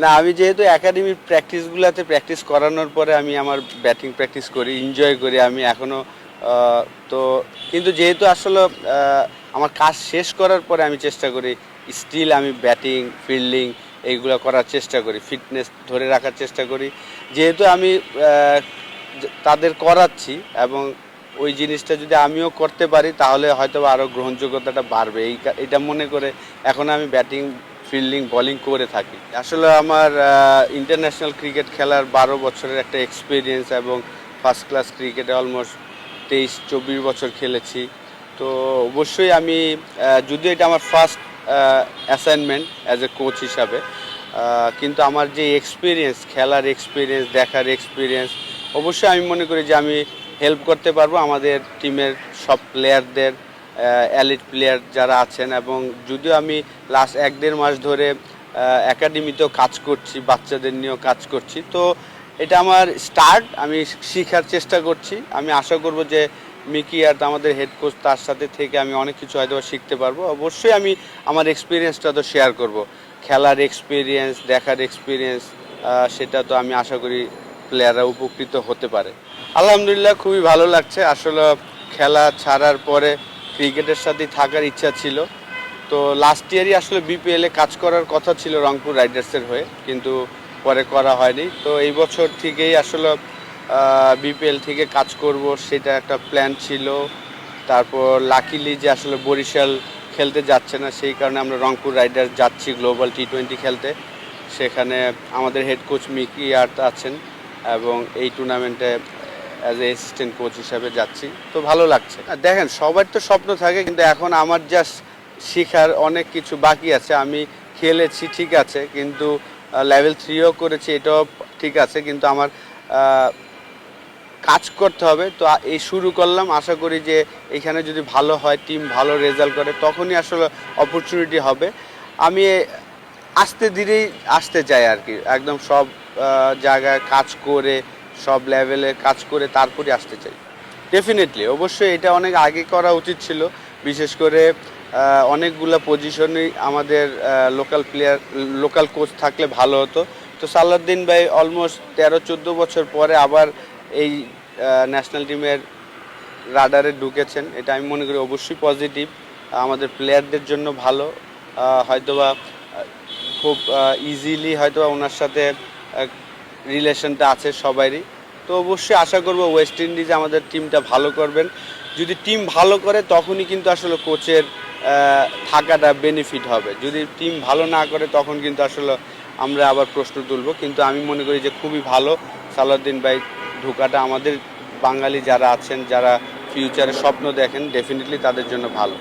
না, আমি যেহেতু একাডেমির প্র্যাকটিসগুলোতে প্র্যাকটিস করানোর পরে আমি আমার ব্যাটিং প্র্যাকটিস করি এনজয় করি, আমি এখনও তো কিন্তু যেহেতু আসলে আমার কাজ শেষ করার পরে আমি চেষ্টা করি স্টিল আমি ব্যাটিং ফিল্ডিং এইগুলো করার চেষ্টা করি ফিটনেস ধরে রাখার চেষ্টা করি। যেহেতু আমি তাদের করাচ্ছি এবং ওই জিনিসটা যদি আমিও করতে পারি, তাহলে হয়তো আরও গ্রহণযোগ্যতাটা বাড়বে। এই এটা মনে করে এখন আমি ব্যাটিং ফিল্ডিং বোলিং করে থাকি। আসলে আমার ইন্টারন্যাশনাল ক্রিকেট খেলার বারো বছরের একটা এক্সপিরিয়েন্স এবং ফার্স্ট ক্লাস ক্রিকেটে অলমোস্ট তেইশ, চব্বিশ বছর খেলেছি। তো অবশ্যই আমি যদিও এটা আমার first assignment as a coach হিসাবে কিন্তু আমার যে এক্সপিরিয়েন্স খেলার এক্সপিরিয়েন্স দেখার এক্সপিরিয়েন্স অবশ্যই আমি মনে করি যে আমি হেল্প করতে পারব আমাদের টিমের সব প্লেয়ারদের অ্যালিট প্লেয়ার যারা আছেন এবং যদিও আমি লাস্ট এক দেড় মাস ধরে একাডেমিতেও কাজ করছি, বাচ্চাদের নিয়েও কাজ করছি, তো এটা আমার স্টার্ট আমি শেখার চেষ্টা করছি। আমি আশা করব যে মিকি আর আমাদের হেড কোচ তার সাথে থেকে আমি অনেক কিছু হয়তো শিখতে পারব। অবশ্যই আমি আমার এক্সপিরিয়েন্সটা তো শেয়ার করব। খেলার এক্সপিরিয়েন্স দেখার এক্সপিরিয়েন্স সেটা তো আমি আশা করি প্লেয়াররা উপকৃত হতে পারে। আলহামদুলিল্লাহ, খুবই ভালো লাগছে। আসলে খেলা ছাড়ার পরে ক্রিকেটের সাথে থাকার ইচ্ছা ছিল। তো লাস্ট ইয়ারই আসলে বিপিএলে কাজ করার কথা ছিল রংপুর রাইডার্সের হয়ে, কিন্তু পরে করা হয়নি। তো এই বছর থেকেই আসলে বিপিএল থেকে কাজ করব সেটা একটা প্ল্যান ছিল। তারপর লাকিলি যে আসলে বরিশাল খেলতে যাচ্ছে না, সেই কারণে আমরা রংপুর রাইডার্স যাচ্ছি গ্লোবাল টি টোয়েন্টি খেলতে। সেখানে আমাদের হেড কোচ মিকি আর্ট আছেন এবং এই টুর্নামেন্টে অ্যাজ এ অ্যাসিস্ট্যান্ট কোচ হিসাবে যাচ্ছি। তো ভালো লাগছে। দেখেন, সবার তো স্বপ্ন থাকে, কিন্তু এখন আমার জাস্ট শেখার অনেক কিছু বাকি আছে। আমি খেলেছি, ঠিক আছে, কিন্তু লেভেল থ্রিও করেছি, এটাও ঠিক আছে, কিন্তু আমার কাজ করতে হবে। তো এই শুরু করলাম। আশা করি যে এখানে যদি ভালো হয় টিম ভালো রেজাল্ট করে, তখনই আসলে অপরচুনিটি হবে। আমি আস্তে ধীরেই আসতে চাই আর কি। একদম সব জায়গায় কাজ করে সব লেভেলে কাজ করে তারপরে আসতে চাই। ডেফিনেটলি অবশ্যই এটা অনেক আগে করা উচিত ছিল। বিশেষ করে অনেকগুলো পজিশনই আমাদের লোকাল প্লেয়ার লোকাল কোচ থাকলে ভালো হতো। তো সালাউদ্দিন ভাই অলমোস্ট তেরো, চোদ্দ বছর পরে আবার এই ন্যাশনাল টিমের রাডারে ঢুকেছেন। এটা আমি মনে করি অবশ্যই পজিটিভ আমাদের প্লেয়ারদের জন্য ভালো। হয়তোবা খুব ইজিলি হয়তোবা ওনার সাথে রিলেশনটা আছে সবারই তো অবশ্যই আশা করব ওয়েস্ট ইন্ডিজ আমাদের টিমটা ভালো করবেন। যদি টিম ভালো করে, তখনই কিন্তু আসলে কোচের থাকাটা বেনিফিট হবে। যদি টিম ভালো না করে, তখন কিন্তু আসলে আমরা আবার প্রশ্ন তুলব। কিন্তু আমি মনে করি যে খুবই ভালো সালাউদ্দিন ভাই ঢোকাটা আমাদের বাঙালি যারা আছেন, যারা ফিউচারে স্বপ্ন দেখেন ডেফিনেটলি তাদের জন্য ভালো।